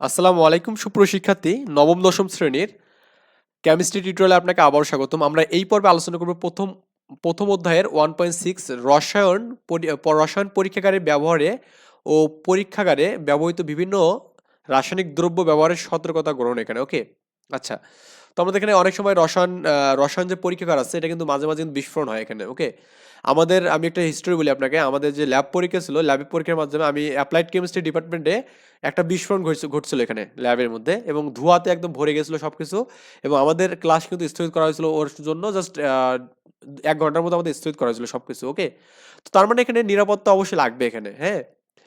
আসসালামু আলাইকুম সুপ্রশিক্ষার্থী নবম, দশম শ্রেণির কেমিস্ট্রি টিউটোরিয়ালে আপনাকে আবারও স্বাগতম। আমরা এই পর্বে আলোচনা করব প্রথম প্রথম অধ্যায়ের ওয়ান পয়েন্ট সিক্স রসায়ন রসায়ন পরীক্ষাগারে ব্যবহারে ও পরীক্ষাগারে ব্যবহৃত বিভিন্ন রাসায়নিক দ্রব্য ব্যবহারের সতর্কতা গ্রহণ এখানে ওকে আচ্ছা তো আমাদের এখানে অনেক সময় রসায়ন রসায়ন যে পরীক্ষাগার আছে, এটা কিন্তু মাঝে মাঝে কিন্তু বিস্ফোরণ হয় এখানে ওকে আমাদের, আমি একটা হিস্ট্রি বলি আপনাকে, আমাদের যে ল্যাব পরীক্ষা ছিল ল্যাবের পরীক্ষার মাধ্যমে আমি অ্যাপ্লাইড কেমিস্ট্রি ডিপার্টমেন্টে একটা বিস্ফোরণ ঘটছে- ঘটছিল এখানে ল্যাবের মধ্যে এবং ধোঁয়াতে একদম ভরে গেছিল সব কিছু এবং আমাদের ক্লাস কিন্তু স্থগিত করা হয়েছিল ওর জন্য জাস্ট এক ঘণ্টার মতো আমাদের স্থগিত করা হয়েছিল সব কিছু ওকে তো তার মানে এখানে নিরাপত্তা অবশ্যই লাগবে এখানে হ্যাঁ?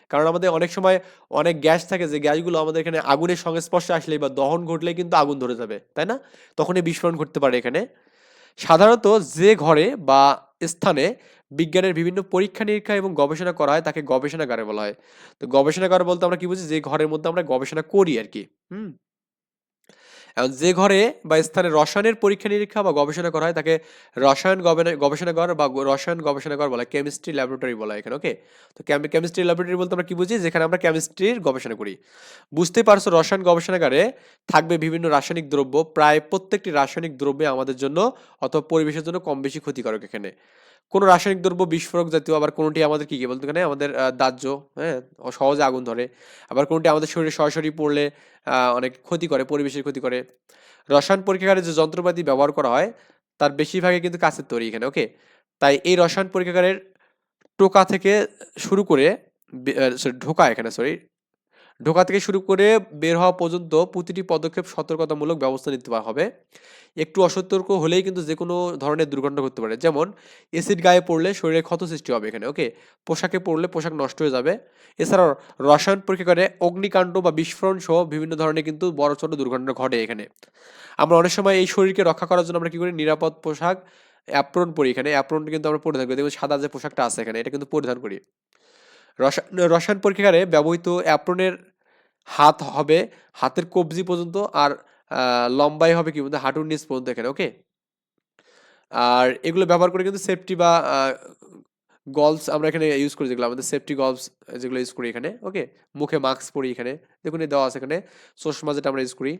কারণ আমাদের অনেক সময় অনেক গ্যাস থাকে, যে গ্যাসগুলো আমাদের এখানে আগুনের সংস্পর্শে আসলে বা দহন ঘটলে কিন্তু আগুন ধরে যাবে, তাই না? তখনই বিস্ফোরণ ঘটতে পারে এখানে। সাধারণত যে ঘরে বা স্থানে বিজ্ঞানের বিভিন্ন পরীক্ষা নিরীক্ষা এবং গবেষণা করা হয়, তাকে গবেষণাগারে বলা হয়। তো গবেষণাগার বলতে আমরা কি বুঝি? যে ঘরের মধ্যে আমরা গবেষণা করি আর কি। হুম? এখন যে ঘরে বা স্থানে রসায়নের পরীক্ষা নিরীক্ষা বা গবেষণা করা হয়, তাকে রসায়ন গবেষণাগার বা রসায়ন গবেষণাগার বলা হয় কেমিস্ট্রি ল্যাবরেটরি বলা হয় এখানে, ওকে? তো কেমিস্ট্রি ল্যাবরেটরি বলতে আমরা কি বুঝি? যেখানে আমরা কেমিস্ট্রির গবেষণা করি। বুঝতেই পারছ, রসায়ন গবেষণাগারে থাকবে বিভিন্ন রাসায়নিক দ্রব্য, প্রায় প্রত্যেকটি রাসায়নিক দ্রব্যে আমাদের জন্য অথবা পরিবেশের জন্য কম বেশি ক্ষতিকারক এখানে। কোনো রাসায়নিক দ্রব্য বিস্ফোরক জাতীয়, আবার কোনোটি আমাদের কী কী বলতে এখানে? আমাদের দাহ্য হ্যাঁ? সহজে আগুন ধরে। আবার কোনোটি আমাদের শরীরে সরাসরি পড়লে অনেক ক্ষতি করে, পরিবেশের ক্ষতি করে। রসায়ন পরীক্ষাগারে যে যন্ত্রপাতি ব্যবহার করা হয়, তার বেশিরভাগই কিন্তু কাছের তৈরি এখানে, ওকে? তাই এই রসায়ন পরীক্ষাগারের টোকা থেকে শুরু করে ঢোকা এখানে সরি ঢোকা থেকে শুরু করে বের হওয়া পর্যন্ত প্রতিটি পদক্ষেপ সতর্কতামূলক ব্যবস্থা নিতে হবে। একটু অসতর্ক হলেই কিন্তু যে কোনো ধরনের দুর্ঘটনা ঘটতে পারে। যেমন এসিড গায়ে পড়লে শরীরে ক্ষত সৃষ্টি হবে এখানে ওকে পোশাকে পড়লে পোশাক নষ্ট হয়ে যাবে। এছাড়াও রসায়ন পরীক্ষাগারে অগ্নিকাণ্ড বা বিস্ফোরণ সহ বিভিন্ন ধরনের কিন্তু বড় ছোট দুর্ঘটনা ঘটে এখানে। আমরা অনেক সময় এই শরীরকে রক্ষা করার জন্য আমরা কী করি? নিরাপদ পোশাক অ্যাপ্রন পরি এখানে। অ্যাপ্রন কিন্তু আমরা পরিধান করি দেখুন সাদা যে পোশাকটা আছে এখানে, এটা কিন্তু পরিধান করি। রসায়ন রসায়ন পরীক্ষাগারে ব্যবহৃত অ্যাপ্রনের হাত হবে, হাতের কবজি পর্যন্ত আর লম্বাই হবে কি বলতে হাঁটুর নিচ পর্যন্ত এখানে ওকে আর এগুলো ব্যবহার করে কিন্তু সেফটি বা গলস আমরা এখানে ইউজ করি যেগুলো, আমাদের সেফটি গলস যেগুলো ইউজ করি এখানে ওকে মুখে মাস্ক পরি এখানে, দেখুন দেওয়া আছে এখানে, চশমা যেটা আমরা ইউজ করি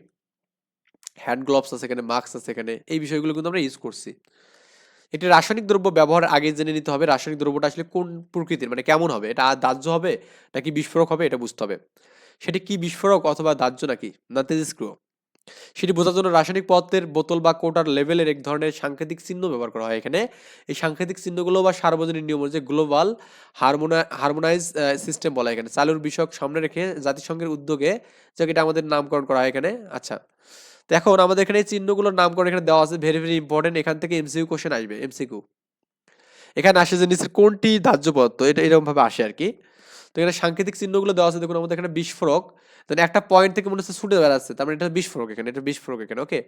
হ্যান্ড গ্লোভস আছে এখানে মাস্ক আছে এখানে, এই বিষয়গুলো কিন্তু আমরা ইউজ করছি। একটি রাসায়নিক দ্রব্য ব্যবহার আগে জেনে নিতে হবে, রাসায়নিক দ্রব্যটা আসলে কোন প্রকৃতির মানে কেমন হবে? এটা দাহ্য হবে নাকি বিস্ফোরক হবে, এটা বুঝতে হবে। সেটি কি বিস্ফোরক অথবা দাহ্য নাকি? না তেজস্ক্রিয় সেটি বোঝার জন্য রাসায়নিক পদার্থের বোতল বা কোটার লেভেলের এক ধরনের সাংকেতিক চিহ্ন ব্যবহার করা হয় এখানে। এই সাংকেতিক চিহ্নগুলো বা সার্বজনীন নিয়ম অনুযায়ী গ্লোবাল হারমোনা হারমোনাইজ সিস্টেম বলা হয় এখানে। চালুর বিষয়ক সামনে রেখে জাতিসংঘের উদ্যোগে যাকে এটা আমাদের নামকরণ করা হয় এখানে। আচ্ছা তো এখন আমাদের এখানে এই চিহ্নগুলোর নামকরণ এখানে দেওয়া আছে। ভেরি ভেরি ইম্পর্টেন্ট এখান থেকে এমসিকিউ কোশ্চেন আসবে এমসিকিউ এখানে আসে যে নিচের কোনটি দাহ্য পদার্থ? এটা এরকমভাবে আসে আর কি। এখানে সাংকেতিক চিহ্নগুলো দেওয়া আছে, দেখুন আমাদের এখানে বিস্ফোরক দেন একটা পয়েন্ট থেকে মনে হচ্ছে ছুটে বেড়াচ্ছে, তার মানে এটা বিস্ফোরক এখানে, এটা বিস্ফোরক এখানে ওকে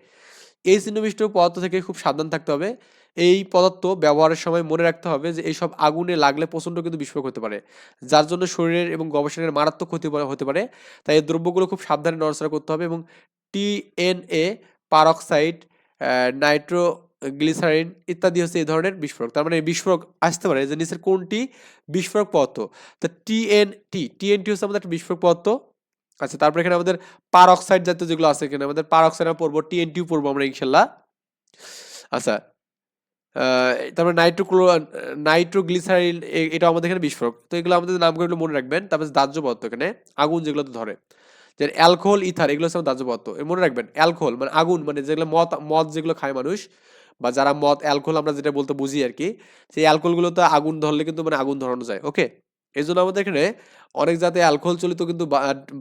এই চিহ্নবিষ্ট পদার্থ থেকে খুব সাবধান থাকতে হবে, এই পদার্থ ব্যবহারের সময় মনে রাখতে হবে যে এইসব আগুনে লাগলে প্রচণ্ড কিন্তু বিস্ফোরক হতে পারে, যার জন্য শরীরের এবং গবেষণের মারাত্মক ক্ষতি হতে পারে, তাই এই দ্রব্যগুলো খুব সাবধানে নড়াচড়া করতে হবে এবং টিএনএ পারক্সাইড নাইট্রো গ্লিসারিন ইত্যাদি হচ্ছে এই ধরনের বিস্ফোরক। তার মানে বিস্ফোরক আসতে পারে যে নিচের কোনটি বিস্ফোরক পদার্থ। তো টিএনটি টিএনটি হচ্ছে আমাদের একটা বিস্ফোরক পদার্থ। আচ্ছা তারপরে এখানে আমাদের পারক্সাইড জাতীয় যেগুলো আছে এখানে, আমাদের পারক্সাইড আমরা পড়ব টিএনটিও পড়ব আমরা ইনশাল্লাহ। আচ্ছা তারপরে নাইট্রোক্লো নাইট্রোগ্লিসারিল এটা আমাদের এখানে বিস্ফোরক। তো এগুলো আমাদের নামগুলো মনে রাখবেন। তারপরে দাহ্য পদার্থ এখানে, আগুন যেগুলোতে ধরে। যে অ্যালকোহল, ইথার, এগুলো হচ্ছে দাহ্য পদার্থ। মনে রাখবেন, অ্যালকোহল মানে আগুন মানে যেগুলো মদ মদ যেগুলো খায় মানুষ বা যারা মদ, অ্যালকোহল আমরা যেটা বলতে বুঝি আর কি সেই অ্যালকোহলগুলোতে আগুন ধরলে কিন্তু মানে আগুন ধরানো যায় ওকে এই জন্য আমাদের এখানে অনেক জাতে অ্যালকোহল চলিত কিন্তু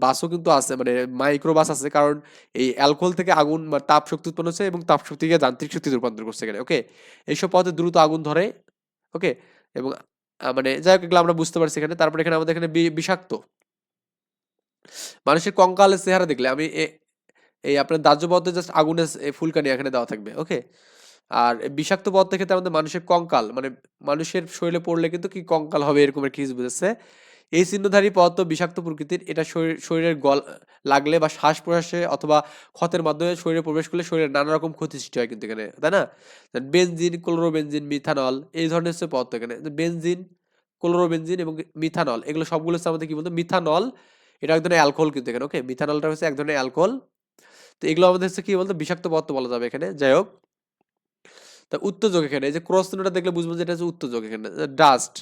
বাসও কিন্তু আছে মানে মাইক্রো বাস আছে, কারণ এই অ্যালকোহল থেকে আগুন বা তাপ শক্তি উৎপন্ন হচ্ছে এবং তাপ শক্তিকে যান্ত্রিক শক্তিতে রূপান্তর করছে এখানে ওকে এইসব পথে দ্রুত আগুন ধরে ওকে এবং মানে যাই হোক, এগুলো আমরা বুঝতে পারছি এখানে, তারপরে এখানে আমাদের এখানে বিষাক্ত। মানুষের কঙ্কালের চেহারা দেখলে, আমি এই আপনার দাহ্য পদার্থ জাস্ট আগুনের ফুলকানি এখানে দেওয়া থাকবে ওকে আর বিষাক্ত পদার্থের ক্ষেত্রে আমাদের মানুষের কঙ্কাল মানে মানুষের শরীরে পড়লে কিন্তু কি কঙ্কাল হবে এরকম একটা কিছু বুঝেছে। এই চিহ্নধারী পদার্থ বিষাক্ত প্রকৃতির, এটা শরীর, শরীরের গল, লাগলে বা শ্বাস প্রশ্বাসে অথবা ক্ষতের মাধ্যমে শরীরে প্রবেশ করলে শরীরে নানা রকম ক্ষতি সৃষ্টি হয় কিন্তু এখানে, তাই না? বেনজিন, ক্লোরোবেনজিন, মিথানল, এই ধরনের হচ্ছে পদার্থ এখানে। বেনজিন, ক্লোরোবেনজিন এবং মিথানল, এগুলো সবগুলো হচ্ছে আমাদের কি বলতো? মিথানল, এটা এক ধরনের অ্যালকোহল কিন্তু এখানে ওকে মিথানলটা হচ্ছে এক ধরনের অ্যালকোহল। তো এগুলো আমাদের হচ্ছে কি বলতো? বিষাক্ত পদার্থ বলা যাবে এখানে, যাই হোক। তা উত্তেজক এখানে, এই যে ক্রস চিহ্নটা দেখলে বুঝব যে এটা হচ্ছে উত্তেজক এখানে। ডাস্ট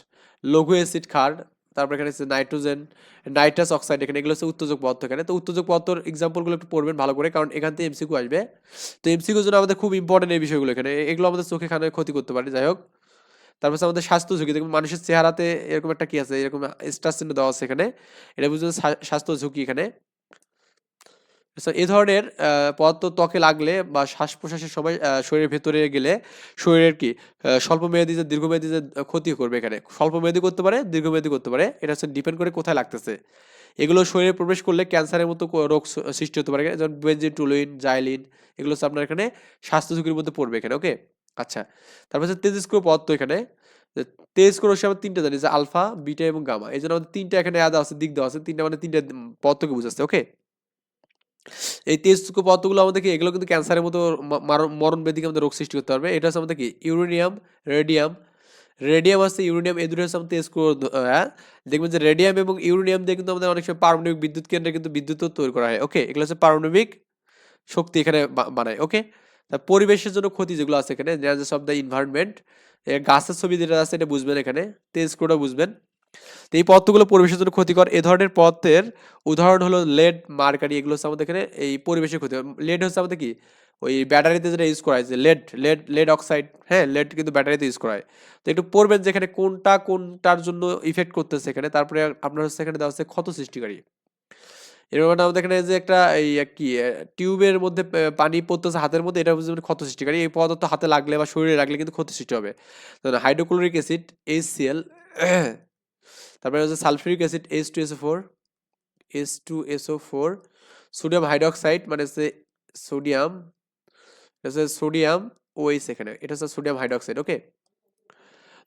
লঘু অ্যাসিড ক্ষার, তারপর এখানে হচ্ছে নাইট্রোজেন নাইট্রাস অক্সাইড এখানে, এগুলো হচ্ছে উত্তেজক পদার্থ এখানে। তো উত্তেজক পদার্থর এক্সাম্পলগুলো একটু পড়বেন ভালো করে, কারণ এখান থেকে এমসিকিউ আসবে। তো এমসিকিউ জন্য আমাদের খুব ইম্পর্টেন্ট এই বিষয়গুলো এখানে। এগুলো আমাদের চোখে খানে ক্ষতি করতে পারে, যাই হোক। তারপর আমাদের স্বাস্থ্য ঝুঁকি। দেখুন, মানুষের চেহারাতে এরকম একটা কি আছে, এরকম স্টার চিহ্ন দেওয়া আছে এখানে। এটা বুঝতে স্বাস্থ্য ঝুঁকি এখানে। এই ধরনের পদার্থ ত্বকে লাগলে বা শ্বাস প্রশ্বাসের আহ, শরীরের ভেতরে গেলে শরীরের কি স্বল্পমেয়াদী যে দীর্ঘমেয়াদী যে ক্ষতি করবে এখানে স্বল্পমেয়াদী করতে পারে দীর্ঘমেয়াদী করতে পারে এটা হচ্ছে ডিপেন্ড করে কোথায় লাগতেছে। এগুলো শরীরে প্রবেশ করলে ক্যান্সারের মতো রোগ সৃষ্টি হতে পারে যেমন বেনজিন টুলুইন জাইলিন এগুলো হচ্ছে আপনার এখানে স্বাস্থ্য ঝুঁকির মধ্যে পড়বে এখানে ওকে আচ্ছা তারপর হচ্ছে তেজস্ক্রিয় পদার্থ এখানে যে তেজস্ক্রিয় রশ্মি আমরা তিনটা জানি যে আলফা বিটা এবং গামা এই জন্য আমাদের তিনটা এখানে আদা আছে দিক দেওয়া আছে তিনটা মানে তিনটা পদার্থকে বুঝাচ্ছে ওকে এই তেজস্ক্রিয় পদার্থগুলো আমাদের কি, এগুলো কিন্তু ক্যান্সারের মতো মরণ ব্যাধিকে আমাদের রোগ সৃষ্টি করতে পারবে। এটা হচ্ছে আমাদের কি ইউরেনিয়াম রেডিয়াম রেডিয়াম আছে ইউরেনিয়াম এই দুটো হচ্ছে আমাদের দ- হ্যাঁ? দেখবেন যে রেডিয়াম এবং ইউরেনিয়াম দিয়ে কিন্তু আমাদের অনেক সময় পারমাণবিক বিদ্যুৎ কেন্দ্রে কিন্তু বিদ্যুৎ তৈরি করা হয়। ওকে এগুলো হচ্ছে পারমাণবিক শক্তি এখানে বানায় ওকে তা পরিবেশের জন্য ক্ষতি যেগুলো আছে এখানে অফ দ্য ইনভায়রনমেন্ট গাছের ছবি যেটা আছে, এটা বুঝবেন এখানে তেজস্ক্রিয়টা বুঝবেন। তো এই পদার্থগুলো পরিবেশের জন্য ক্ষতিকর। এ ধরনের পদার্থের উদাহরণ হলো লেড, মার্কারি এগুলো হচ্ছে আমাদের এখানে এই পরিবেশের ক্ষতি। লেড হচ্ছে আমাদের কি? ওই ব্যাটারিতে যেটা ইউজ করা হয় যে লেড লেড লেড অক্সাইড হ্যাঁ লেড কিন্তু ব্যাটারিতে ইউজ করা হয়। তো একটু পড়বেন যে এখানে কোনটা কোনটার জন্য ইফেক্ট করতেছে এখানে। তারপরে আপনার হচ্ছে এখানে দেওয়া হচ্ছে ক্ষত সৃষ্টিকারী। এরকম একটা আমাদের এখানে যে একটা এই কি টিউবের মধ্যে পানি পড়তেছে হাতের মধ্যে, এটা হচ্ছে মানে ক্ষত সৃষ্টিকারী। এই পদার্থ হাতে লাগলে বা শরীরে লাগলে কিন্তু ক্ষতি সৃষ্টি হবে। হাইড্রোক্লোরিক অ্যাসিড এইচ এইচসিএল তারপরে হচ্ছে sulphuric acid S two SO four S two SO four sodium hydroxide মানে হচ্ছে সোডিয়াম হচ্ছে সোডিয়াম ওএইচ এখানে, এটা হচ্ছে সোডিয়াম হাইড্রোক্সাইড ওকে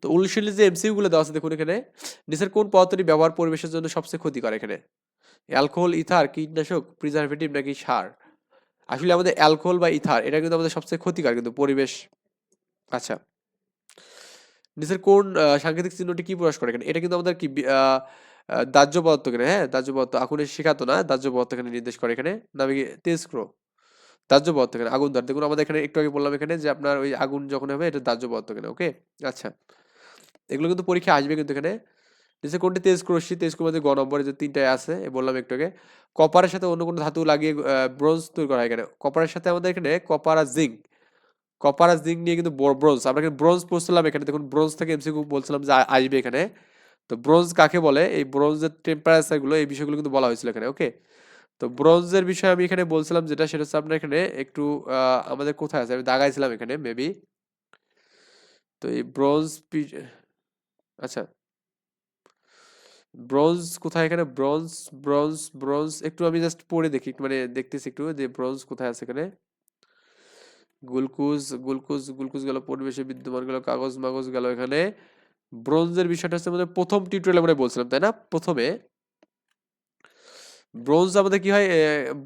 তো উল্লেখযোগ্য যে এমসিইউ গুলো দেওয়া আছে, দেখুন এখানে নিচের কোন পদার্থটি ব্যবহার পরিবেশের জন্য সবচেয়ে ক্ষতিকর এখানে? অ্যালকোহল, ইথার, কীটনাশক প্রিজারভেটিভ নাকি সার? আসলে আমাদের অ্যালকোহল বা ইথার, এটা কিন্তু আমাদের সবচেয়ে ক্ষতিকর কিন্তু পরিবেশ। আচ্ছা নিচের কোন সাংকেতিক চিহ্নটি কি প্রকাশ করে এখানে? এটা কিন্তু আমাদের কি দাহ্য পদার্থ হ্যাঁ দাহ্য পদার্থ আগুনের শেখাতো না? দাহ্য পদার্থ এখানে নির্দেশ করে এখানে? নামে কি তেজক্রো দাহ্য পদার্থ এখানে আগুন দাঁড় দেখুন, আমাদের এখানে একটু আগে বললাম এখানে যে আপনার ওই আগুন যখন হবে, এটা দাহ্য পদার্থ ওকে? আচ্ছা। এগুলো কিন্তু পরীক্ষা আসবে কিন্তু এখানে। নিচে কোনটি তেজ রশ্মি তেজ মধ্যে গ নম্বরে যে তিনটায় আছে বললাম একটু আগে। কপারের সাথে অন্য কোনো ধাতু লাগিয়ে ব্রোঞ্জ তৈরি করা হয় এখানে। কপারের সাথে আমাদের এখানে কপার আর জিঙ্ক কপার আর জিঙ্ক নিয়ে কিন্তু ব্রোঞ্জ আমরা এখানে ব্রোঞ্জ পড়ছিলাম এখানে। দেখুন ব্রোঞ্জ থেকে এমসিকিউ বলছিলাম যে আসবে এখানে। তো ব্রোঞ্জ কাকে বলে? এই ব্রোঞ্জের টেম্পারেচারগুলো এই বিষয়গুলো কিন্তু বলা হয়েছিল এখানে ওকে তো ব্রোঞ্জের বিষয়ে আমি এখানে বলছিলাম যেটা, সেটা হচ্ছে আপনার এখানে একটু আমাদের কোথায় আছে? আমি দাগাইছিলাম এখানে মেবি তো এই ব্রোঞ্জ আচ্ছা। ব্রোঞ্জ কোথায় এখানে? ব্রোঞ্জ ব্রোঞ্জ ব্রোঞ্জ একটু আমি জাস্ট পড়ে দেখি মানে দেখতেছি একটু যে ব্রোঞ্জ কোথায় আছে এখানে। গ্লুকোজ গ্লুকোজ গ্লুকোজ গেল পরিবেশে বিদ্যমান গেল, কাগজ মাগজ গেল এখানে। ব্রোঞ্জের বিষয়টা হচ্ছে আমাদের প্রথম টিউটোরিয়ালে আমরা বলছিলাম, তাই না? প্রথমে ব্রোঞ্জ আমাদের কি হয়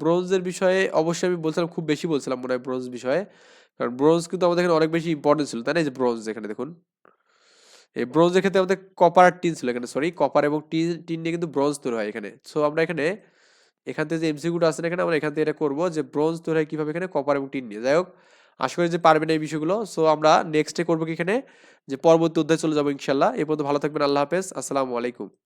ব্রোঞ্জের বিষয়ে অবশ্যই আমি বলছিলাম, খুব বেশি বলছিলাম মনে হয় ব্রোঞ্জ বিষয়ে, কারণ ব্রোঞ্জ কিন্তু আমাদের এখানে অনেক বেশি ইম্পর্টেন্ট ছিল, তাই না? এই যে ব্রোঞ্জ এখানে দেখুন। এই ব্রোঞ্জের ক্ষেত্রে আমাদের কপার আর টিন ছিল এখানে সরি কপার এবং টিন টিন নিয়ে কিন্তু ব্রোঞ্জ তৈরি হয় এখানে। সো আমরা এখানে, এখান থেকে যে এমসিকিউটা আছে এখানে, আমরা এখান থেকে এটা করব যে ব্রোঞ্জ তৈরি হয় কীভাবে এখানে কপার এবং টিন নিয়ে। যাই হোক আশা করি যে পারবেন এই বিষয়গুলো। সো আমরা নেক্সটে করব কি এখানে? যে পরবর্তী অধ্যায় চলে যাব ইনশাল্লাহ। এ পর্যন্ত ভালো থাকবেন, আল্লাহ হাফেজ। আসসালামু আলাইকুম।